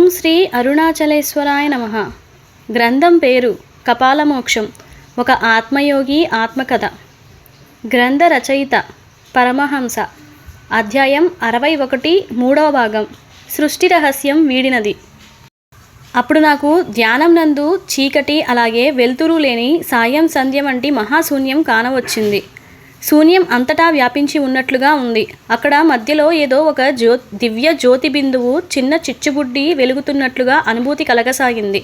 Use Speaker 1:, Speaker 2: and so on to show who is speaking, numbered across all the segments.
Speaker 1: ఓం శ్రీ అరుణాచలేశ్వరాయ నమ. గ్రంథం పేరు కపాలమోక్షం ఒక ఆత్మయోగి ఆత్మకథ. గ్రంథ రచయిత పరమహంస. అధ్యాయం అరవై ఒకటి మూడవ భాగం. సృష్టి రహస్యం వీడినది. అప్పుడు నాకు ధ్యానం నందు చీకటి అలాగే వెలుతురు లేని సాయం సంధ్య వంటి మహాశూన్యం కానవచ్చింది. శూన్యం అంతటా వ్యాపించి ఉన్నట్లుగా ఉంది. అక్కడ మధ్యలో ఏదో ఒక జ్యో దివ్య జ్యోతి బిందువు చిన్న చిచ్చుబుడ్డి వెలుగుతున్నట్లుగా అనుభూతి కలగసాగింది.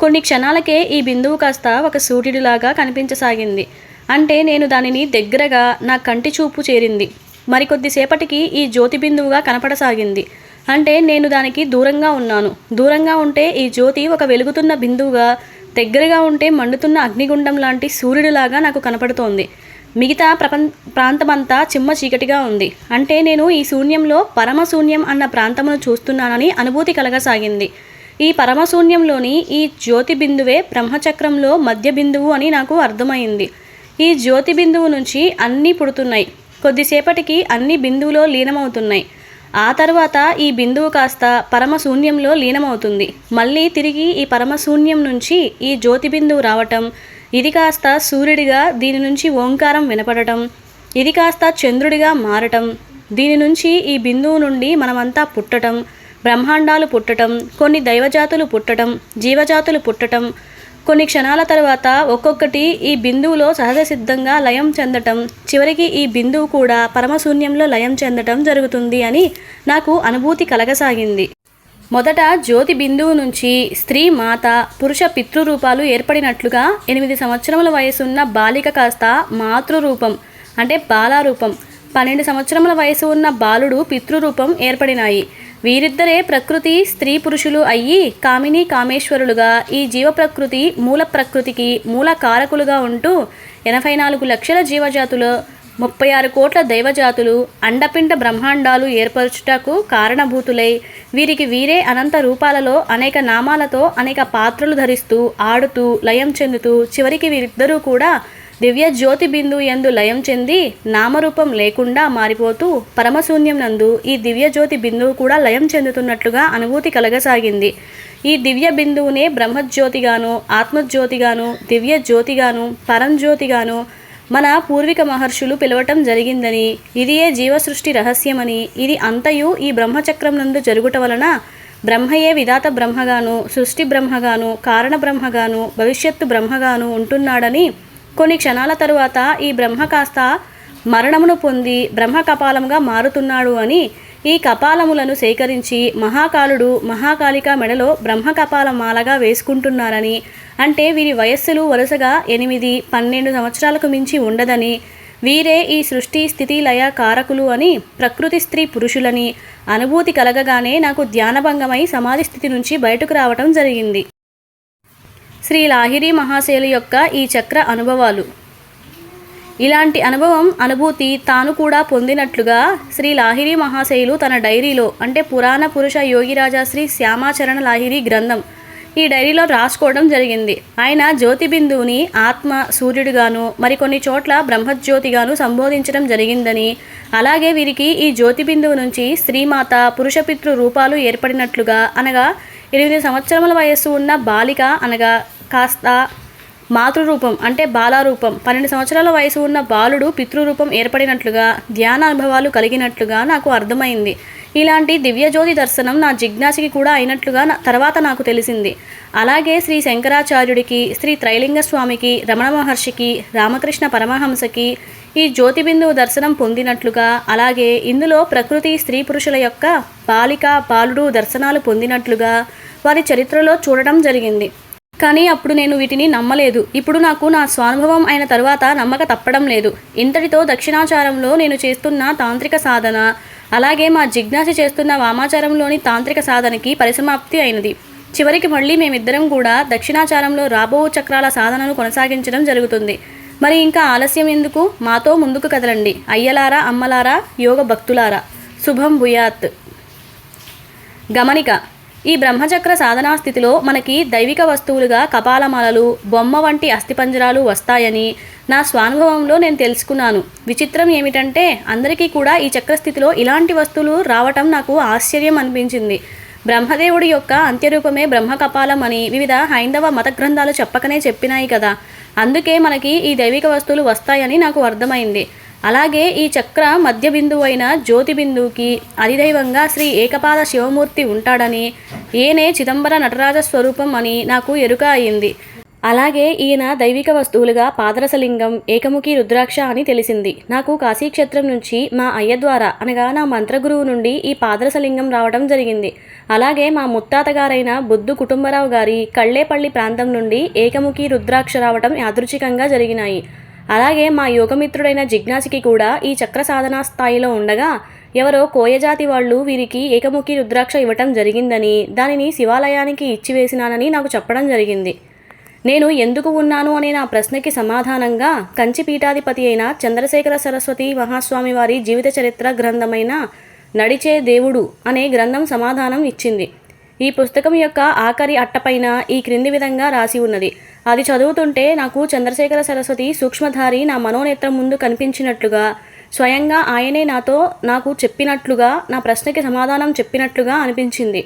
Speaker 1: కొన్ని క్షణాలకే ఈ బిందువు కాస్త ఒక సూర్యుడిలాగా కనిపించసాగింది. అంటే నేను దానిని దగ్గరగా నా కంటి చూపు చేరింది మరికొద్దిసేపటికి ఈ జ్యోతి బిందువుగా కనపడసాగింది. అంటే నేను దానికి దూరంగా ఉన్నాను. దూరంగా ఉంటే ఈ జ్యోతి ఒక వెలుగుతున్న బిందువుగా దగ్గరగా ఉంటే మండుతున్న అగ్నిగుండం లాంటి సూర్యుడిలాగా నాకు కనపడుతోంది. మిగతా ప్రపం ప్రాంతమంతా చిమ్మ చీకటిగా ఉంది. అంటే నేను ఈ శూన్యంలో పరమశూన్యం అన్న ప్రాంతమును చూస్తున్నానని అనుభూతి కలగసాగింది. ఈ పరమశూన్యంలోని ఈ జ్యోతి బిందువే బ్రహ్మచక్రంలో మధ్య బిందువు అని నాకు అర్థమైంది. ఈ జ్యోతి బిందువు నుంచి అన్నీ పుడుతున్నాయి. కొద్దిసేపటికి అన్ని బిందువులో లీనమవుతున్నాయి. ఆ తర్వాత ఈ బిందువు కాస్త పరమశూన్యంలో లీనమవుతుంది. మళ్ళీ తిరిగి ఈ పరమశూన్యం నుంచి ఈ జ్యోతి బిందువు రావటం ఇది కాస్త సూర్యుడిగా దీని నుంచి ఓంకారం వినపడటం ఇది కాస్త చంద్రుడిగా మారటం దీని నుంచి ఈ బిందువు నుండి మనమంతా పుట్టటం బ్రహ్మాండాలు పుట్టటం కొన్ని దైవజాతులు పుట్టటం జీవజాతులు పుట్టటం కొన్ని క్షణాల తర్వాత ఒక్కొక్కటి ఈ బిందువులో సహజ సిద్ధంగా లయం చెందటం చివరికి ఈ బిందువు కూడా పరమశూన్యంలో లయం చెందటం జరుగుతుంది అని నాకు అనుభూతి కలగసాగింది. మొదట జ్యోతి బిందువు నుంచి స్త్రీ మాత పురుష పితృరూపాలు ఏర్పడినట్లుగా ఎనిమిది సంవత్సరముల వయసున్న బాలిక కాస్త మాతృరూపం అంటే బాలారూపం పన్నెండు సంవత్సరముల వయసు ఉన్న బాలుడు పితృరూపం ఏర్పడినాయి. వీరిద్దరే ప్రకృతి స్త్రీ పురుషులు అయ్యి కామిని కామేశ్వరులుగా ఈ జీవ ప్రకృతి మూల ప్రకృతికి మూల కారకులుగా ఉంటూ ఎనభై నాలుగు లక్షల జీవజాతులు ముప్పై ఆరు కోట్ల దైవజాతులు అండపిండ బ్రహ్మాండాలు ఏర్పరచుటకు కారణభూతులై వీరికి వీరే అనంత రూపాలలో అనేక నామాలతో అనేక పాత్రలు ధరిస్తూ ఆడుతూ లయం చెందుతూ చివరికి వీరిద్దరూ కూడా దివ్య జ్యోతి బిందు ఎందు లయం చెంది నామరూపం లేకుండా మారిపోతూ పరమశూన్యం నందు ఈ దివ్య జ్యోతి బిందువు కూడా లయం చెందుతున్నట్లుగా అనుభూతి కలగసాగింది. ఈ దివ్య బిందువునే బ్రహ్మజ్యోతిగాను ఆత్మజ్యోతిగాను దివ్య జ్యోతిగాను పరంజ్యోతిగాను మన పూర్విక మహర్షులు పిలవటం జరిగిందని ఇదియే జీవసృష్టి రహస్యమని ఇది అంతయు ఈ బ్రహ్మచక్రం నందు జరుగుట వలన బ్రహ్మయే విధాత బ్రహ్మగాను సృష్టి బ్రహ్మగాను కారణ బ్రహ్మగాను భవిష్యత్తు బ్రహ్మగాను ఉంటున్నాడని కొన్ని క్షణాల తరువాత ఈ బ్రహ్మ కాస్త మరణమును పొంది బ్రహ్మ కపాలంగా మారుతున్నాడు అని ఈ కపాలములను సేకరించి మహాకాలుడు మహాకాళిక మెడలో బ్రహ్మ కపాల మాలగా వేసుకుంటున్నారని అంటే వీరి వయస్సులు వరుసగా ఎనిమిది పన్నెండు సంవత్సరాలకు మించి ఉండదని వీరే ఈ సృష్టి స్థితి లయ కారకులు అని ప్రకృతి స్త్రీ పురుషులని అనుభూతి కలగగానే నాకు ధ్యానభంగమై సమాధి స్థితి నుంచి బయటకు రావటం జరిగింది. శ్రీ లాహిరి మహాశైలి యొక్క ఈ చక్ర అనుభవాలు. ఇలాంటి అనుభవం అనుభూతి తాను కూడా పొందినట్లుగా శ్రీ లాహిరి మహాశైలు తన డైరీలో అంటే పురాణ పురుష యోగిరాజా శ్రీ శ్యామాచరణ లాహిరి గ్రంథం ఈ డైరీలో రాసుకోవడం జరిగింది. ఆయన జ్యోతిబిందువుని ఆత్మ సూర్యుడిగాను మరికొన్ని చోట్ల బ్రహ్మజ్యోతిగాను సంబోధించడం జరిగిందని అలాగే వీరికి ఈ జ్యోతిబిందువు నుంచి స్త్రీమాత పురుషపితృ రూపాలు ఏర్పడినట్లుగా అనగా ఎనిమిది సంవత్సరముల వయస్సు ఉన్న బాలిక అనగా కాస్త మాతృరూపం అంటే బాలారూపం. పన్నెండు సంవత్సరాల వయసు ఉన్న బాలుడు పితృరూపం ఏర్పడినట్లుగా ధ్యాన అనుభవాలు కలిగినట్లుగా నాకు అర్థమైంది. ఇలాంటి దివ్యజ్యోతి దర్శనం నా జిజ్ఞాసకి కూడా అయినట్లుగా తర్వాత నాకు తెలిసింది. అలాగే శ్రీ శంకరాచార్యుడికి శ్రీ త్రైలింగ స్వామికి రమణ మహర్షికి రామకృష్ణ పరమహంసకి ఈ జ్యోతిబిందువు దర్శనం పొందినట్లుగా అలాగే ఇందులో ప్రకృతి స్త్రీ పురుషుల యొక్క బాలిక బాలుడు దర్శనాలు పొందినట్లుగా వారి చరిత్రలో చూడడం జరిగింది. కానీ అప్పుడు నేను వీటిని నమ్మలేదు. ఇప్పుడు నాకు నా స్వానుభవం అయిన తరువాత నమ్మక తప్పడం లేదు. ఇంతటితో దక్షిణాచారంలో నేను చేస్తున్న తాంత్రిక సాధన అలాగే మా జిజ్ఞాస చేస్తున్న వామాచారంలోని తాంత్రిక సాధనకి పరిసమాప్తి అయినది. చివరికి మళ్ళీ మేమిద్దరం కూడా దక్షిణాచారంలో రాబో చక్రాల సాధనను కొనసాగించడం జరుగుతుంది. మరి ఇంకా ఆలస్యం ఎందుకు? మాతో ముందుకు కదలండి. అయ్యలారా అమ్మలారా యోగ భక్తులారా. శుభం భూయాత్. గమనిక ఈ బ్రహ్మచక్ర సాధనా స్థితిలో మనకి దైవిక వస్తువులుగా కపాలమాలలు బొమ్మ వంటి అస్థిపంజరాలు వస్తాయని నా స్వానుభవంలో నేను తెలుసుకున్నాను. విచిత్రం ఏమిటంటే అందరికీ కూడా ఈ చక్రస్థితిలో ఇలాంటి వస్తువులు రావటం నాకు ఆశ్చర్యం అనిపించింది. బ్రహ్మదేవుడి యొక్క అంత్యరూపమే బ్రహ్మకపాలం అని వివిధ హైందవ మత గ్రంథాలు చెప్పకనే చెప్పినాయి కదా. అందుకే మనకి ఈ దైవిక వస్తువులు వస్తాయని నాకు అర్థమైంది. అలాగే ఈ చక్ర మధ్య బిందువు అయిన జ్యోతి బిందువుకి అధిదైవంగా శ్రీ ఏకపాద శివమూర్తి ఉంటాడని ఈయనే చిదంబర నటరాజ స్వరూపం అని నాకు ఎరుక అయింది. అలాగే ఈయన దైవిక వస్తువులుగా పాదరసలింగం ఏకముఖి రుద్రాక్ష అని తెలిసింది. నాకు కాశీక్షేత్రం నుంచి మా అయ్య ద్వారా అనగా నా మంత్రగురువు నుండి ఈ పాదరసలింగం రావడం జరిగింది. అలాగే మా ముత్తాత గారైన బుద్ధు కుటుంబరావు గారి కళ్ళేపల్లి ప్రాంతం నుండి ఏకముఖి రుద్రాక్ష రావడం యాదృచ్ఛికంగా జరిగినాయి. అలాగే మా యోగమిత్రుడైన జిజ్ఞాసికి కూడా ఈ చక్ర సాధనా స్థాయిలో ఉండగా ఎవరో కోయజాతి వాళ్ళు వీరికి ఏకముఖి రుద్రాక్ష ఇవ్వటం జరిగిందని దానిని శివాలయానికి ఇచ్చివేసినానని నాకు చెప్పడం జరిగింది. నేను ఎందుకు ఉన్నాను అనే నా ప్రశ్నకి సమాధానంగా కంచి పీఠాధిపతి అయిన చంద్రశేఖర సరస్వతి మహాస్వామి వారి జీవిత చరిత్ర గ్రంథమైన నడిచే దేవుడు అనే గ్రంథం సమాధానం ఇచ్చింది. ఈ పుస్తకం యొక్క ఆఖరి అట్టపైన ఈ క్రింది విధంగా రాసి ఉన్నది. అది చదువుతుంటే నాకు చంద్రశేఖర సరస్వతి సూక్ష్మధారి నా మనోనేత్రం ముందు కనిపించినట్లుగా స్వయంగా ఆయనే నాతో నాకు చెప్పినట్లుగా నా ప్రశ్నకి సమాధానం చెప్పినట్లుగా అనిపించింది.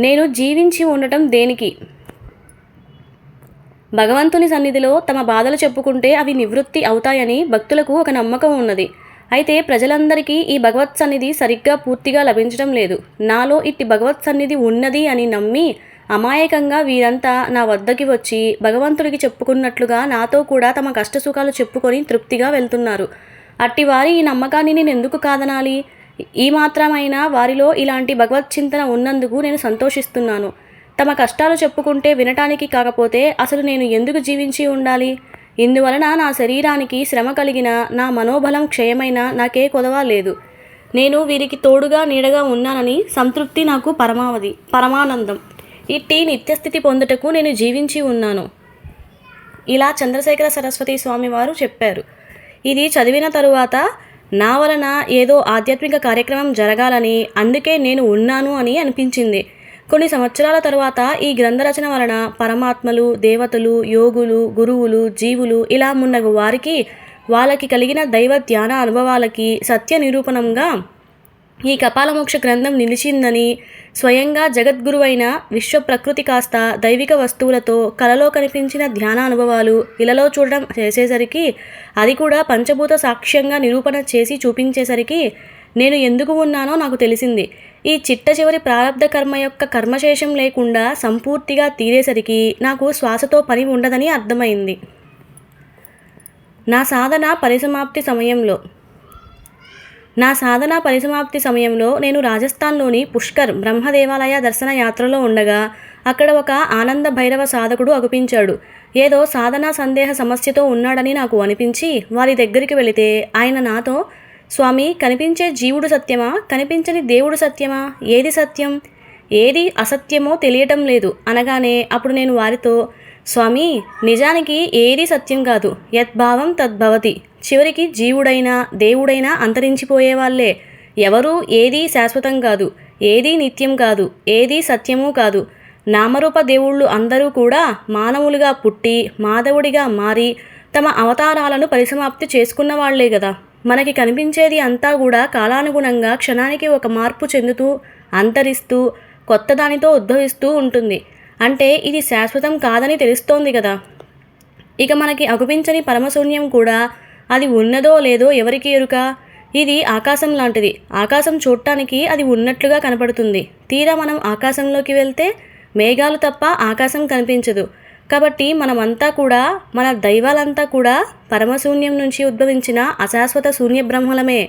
Speaker 1: నేను జీవించి ఉండటం దేనికి? భగవంతుని సన్నిధిలో తమ బాధలు చెప్పుకుంటే అవి నివృత్తి అవుతాయని భక్తులకు ఒక నమ్మకం ఉన్నది. అయితే ప్రజలందరికీ ఈ భగవత్ సన్నిధి సరిగ్గా పూర్తిగా లభించడం లేదు. నాలో ఇట్టి భగవత్ సన్నిధి ఉన్నది అని నమ్మి అమాయకంగా వీరంతా నా వద్దకి వచ్చి భగవంతుడికి చెప్పుకున్నట్లుగా నాతో కూడా తమ కష్టసుఖాలు చెప్పుకొని తృప్తిగా వెళ్తున్నారు. అట్టివారి ఈ నమ్మకాన్ని నేను ఎందుకు కాదనాలి? ఈ మాత్రమైనా వారిలో ఇలాంటి భగవత్ చింతన ఉన్నందుకు నేను సంతోషిస్తున్నాను. తమ కష్టాలు చెప్పుకుంటే వినటానికి కాకపోతే అసలు నేను ఎందుకు జీవించి ఉండాలి? ఇందువలన నా శరీరానికి శ్రమ కలిగిన నా మనోబలం క్షయమైన నాకే కొదవ లేదు. నేను వీరికి తోడుగా నీడగా ఉన్నానని సంతృప్తి నాకు పరమావధి పరమానందం. ఇట్టి నిత్యస్థితి పొందుటకు నేను జీవించి ఉన్నాను. ఇలా చంద్రశేఖర సరస్వతి స్వామి వారు చెప్పారు. ఇది చదివిన తరువాత నా వలన ఏదో ఆధ్యాత్మిక కార్యక్రమం జరగాలని అందుకే నేను ఉన్నాను అని అనిపించింది. కొన్ని సంవత్సరాల తరువాత ఈ గ్రంథరచన వలన పరమాత్మలు దేవతలు యోగులు గురువులు జీవులు ఇలా మున్నగు వారికి వాళ్ళకి కలిగిన దైవ ధ్యాన అనుభవాలకి సత్య నిరూపణంగా ఈ కపాలమోక్ష గ్రంథం నిలిచిందని స్వయంగా జగద్గురువైన విశ్వ ప్రకృతి కాస్త దైవిక వస్తువులతో కలలో కనిపించిన ధ్యాన అనుభవాలు ఇలలో చూడడం చేసేసరికి అది కూడా పంచభూత సాక్ష్యంగా నిరూపణ చేసి చూపించేసరికి నేను ఎందుకు ఉన్నానో నాకు తెలిసింది. ఈ చిట్ట చివరి ప్రారంధ కర్మ యొక్క కర్మశేషం లేకుండా సంపూర్తిగా తీరేసరికి నాకు శ్వాసతో పని ఉండదని అర్థమైంది. నా సాధన పరిసమాప్తి సమయంలో నా సాధన పరిసమాప్తి సమయంలో నేను రాజస్థాన్లోని పుష్కర్ బ్రహ్మదేవాలయ దర్శన యాత్రలో ఉండగా అక్కడ ఒక ఆనంద భైరవ సాధకుడు అగుపించాడు. ఏదో సాధనా సందేహ సమస్యతో ఉన్నాడని నాకు అనిపించి వారి దగ్గరికి వెళితే ఆయన నాతో స్వామి కనిపించే జీవుడు సత్యమా? కనిపించని దేవుడు సత్యమా? ఏది సత్యం? ఏది అసత్యమో తెలియటం లేదు అనగానే అప్పుడు నేను వారితో స్వామి నిజానికి ఏది సత్యం కాదు. యద్భావం తద్భవతి చివరికి జీవుడైనా దేవుడైనా అంతరించిపోయేవాళ్ళే. ఎవరూ ఏదీ శాశ్వతం కాదు ఏదీ నిత్యం కాదు ఏదీ సత్యమూ కాదు. నామరూప దేవుళ్ళు అందరూ కూడా మానవులుగా పుట్టి మాధవుడిగా మారి తమ అవతారాలను పరిసమాప్తి చేసుకున్న వాళ్ళే కదా మనకి కనిపించేది అంతా కూడా కాలానుగుణంగా క్షణానికి ఒక మార్పు చెందుతూ అంతరిస్తూ కొత్త దానితో ఉద్భవిస్తూ ఉంటుంది. అంటే ఇది శాశ్వతం కాదని తెలుస్తోంది కదా. ఇక మనకి అగుపించని పరమశూన్యం కూడా అది ఉన్నదో లేదో ఎవరికి ఎరుక? ఇది ఆకాశం లాంటిది. ఆకాశం చూడటానికి అది ఉన్నట్లుగా కనపడుతుంది. తీరా మనం ఆకాశంలోకి వెళ్తే మేఘాలు తప్ప ఆకాశం కనిపించదు. కాబట్టి మనమంతా కూడా మన దైవాలంతా కూడా పరమశూన్యం నుంచి ఉద్భవించిన అశాశ్వత శూన్య బ్రహ్మలమే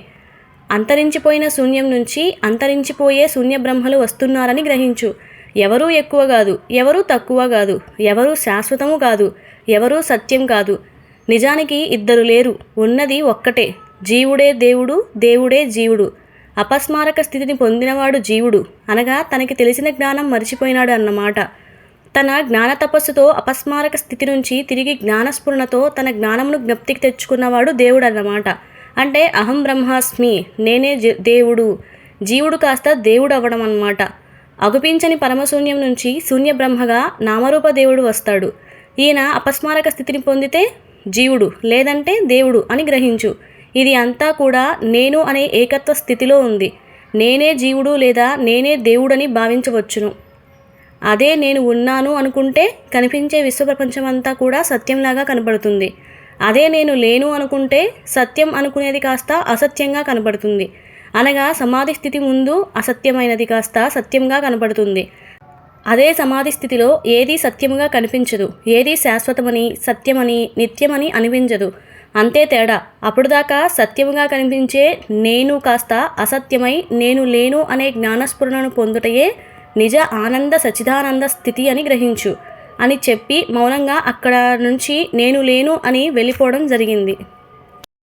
Speaker 1: అంతరించిపోయిన శూన్యం నుంచి అంతరించిపోయే శూన్య బ్రహ్మలు వస్తున్నారని గ్రహించు. ఎవరూ ఎక్కువ కాదు ఎవరూ తక్కువ కాదు ఎవరూ శాశ్వతము కాదు ఎవరూ సత్యం కాదు. నిజానికి ఇద్దరు లేరు ఉన్నది ఒక్కటే జీవుడే దేవుడు దేవుడే జీవుడు. అపస్మారక స్థితిని పొందినవాడు జీవుడు అనగా తనకి తెలిసిన జ్ఞానం మరిచిపోయినాడు అన్నమాట. తన జ్ఞాన తపస్సుతో అపస్మారక స్థితి నుంచి తిరిగి జ్ఞానస్ఫురణతో తన జ్ఞానమును జ్ఞప్తికి తెచ్చుకున్నవాడు దేవుడు అన్నమాట. అంటే అహం బ్రహ్మాస్మి నేనే జ- దేవుడు. జీవుడు కాస్త దేవుడు అవ్వడం అన్నమాట. అగుపించని పరమశూన్యం నుంచి శూన్య బ్రహ్మగా నామరూప దేవుడు వస్తాడు. ఈయన అపస్మారక స్థితిని పొందితే జీవుడు లేదంటే దేవుడు అని గ్రహించు. ఇది అంతా కూడా నేను అనే ఏకత్వ స్థితిలో ఉంది. నేనే జీవుడు లేదా నేనే దేవుడని భావించవచ్చును. అదే నేను ఉన్నాను అనుకుంటే కనిపించే విశ్వప్రపంచమంతా కూడా సత్యంలాగా కనబడుతుంది. అదే నేను లేను అనుకుంటే సత్యం అనుకునేది కాస్త అసత్యంగా కనబడుతుంది. అనగా సమాధి స్థితి ముందు అసత్యమైనది కాస్త సత్యంగా కనబడుతుంది. అదే సమాధి స్థితిలో ఏదీ సత్యముగా కనిపించదు. ఏదీ శాశ్వతమని సత్యమని నిత్యమని అనిపించదు. అంతే తేడా. అప్పుడు దాకా సత్యముగా కనిపించే నేను కాస్త అసత్యమై నేను లేను అనే జ్ఞానస్ఫురణను పొందుటయే నిజ ఆనంద సచిదానంద స్థితి అని గ్రహించు. అని చెప్పి మౌనంగా అక్కడ నుంచి నేను లేను అని వెళ్ళిపోవడం జరిగింది.